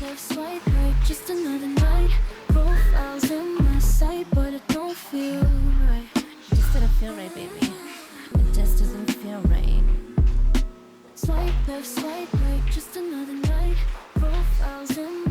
left, swipe right, just another night. Profiles in my sight, but it don't feel right. Feel right, baby. It just doesn't feel right. Swipe left, swipe right, just another night. Profiles in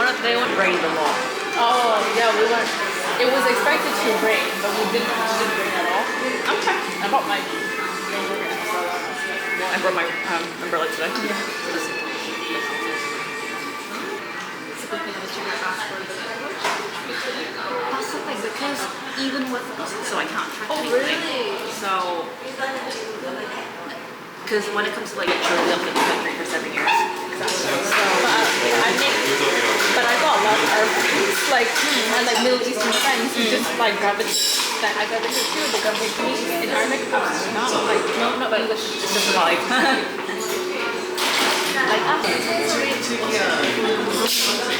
One of they went rain the law. Oh yeah, we went. It was expected to rain, but we didn't. It didn't rain at all. Okay. I bought my rain jacket. so that good. I brought my um, umbrella today. Possibly because even with so I can't track anything. Really? So because when it comes to like truly up in the country for seven years. But I make, but I got a lot of Arab friends, like and like Middle Eastern friends who just like gravitate that I gravitate to. They gravitate to me in Arabic. Not like no, not English. It's just like Like us.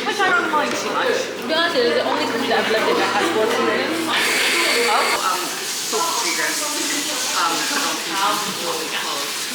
which I don't mind too much. To be honest, it's the only country that I've lived in that has four seasons. Oh, um, social figures. Um, how will we get close?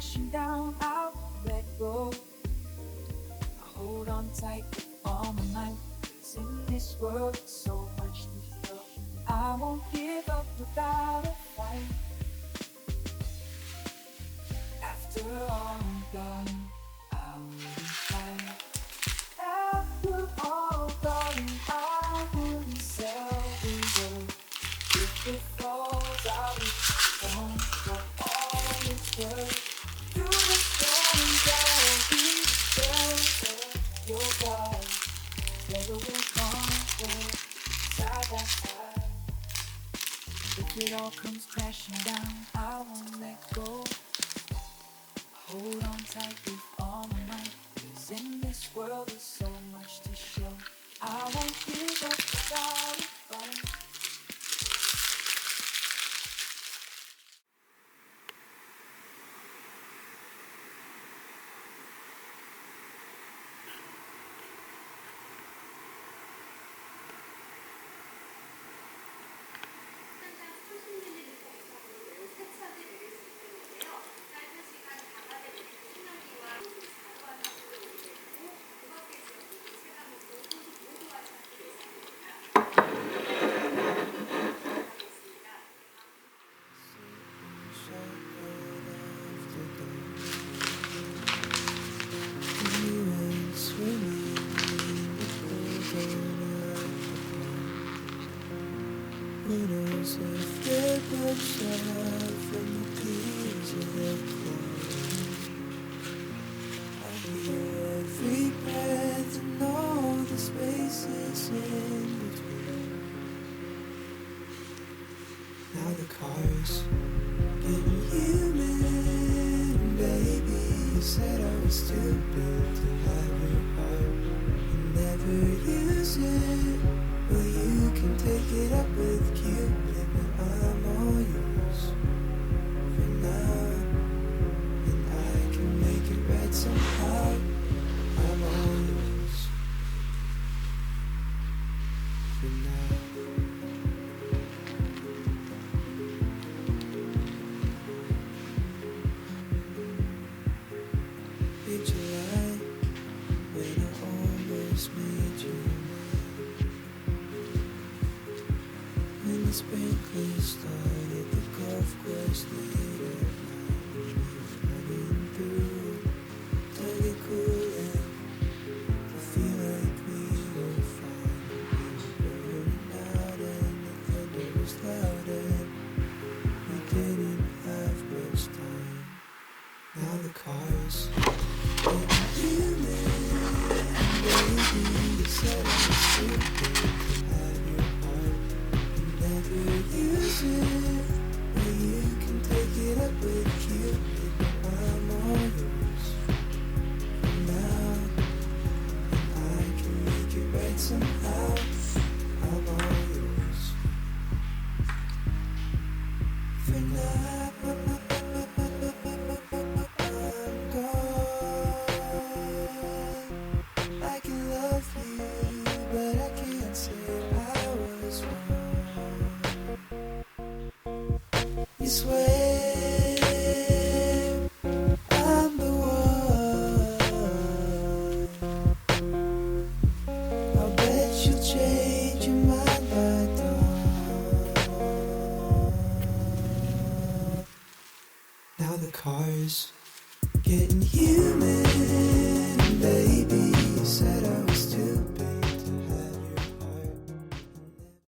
Crashing down, I'll let go. I hold on tight all my might. 'cause in this world, so much to feel. I won't give up without a fight. After all I'm done, this world there's so much to show. I won't give up Now the cars getting human, baby. You said I was stupid to have your heart and never use it. Well, you can take it up with Cupid, but I'm all yours for now. And I can make it right somehow. I'm all yours for now. You swear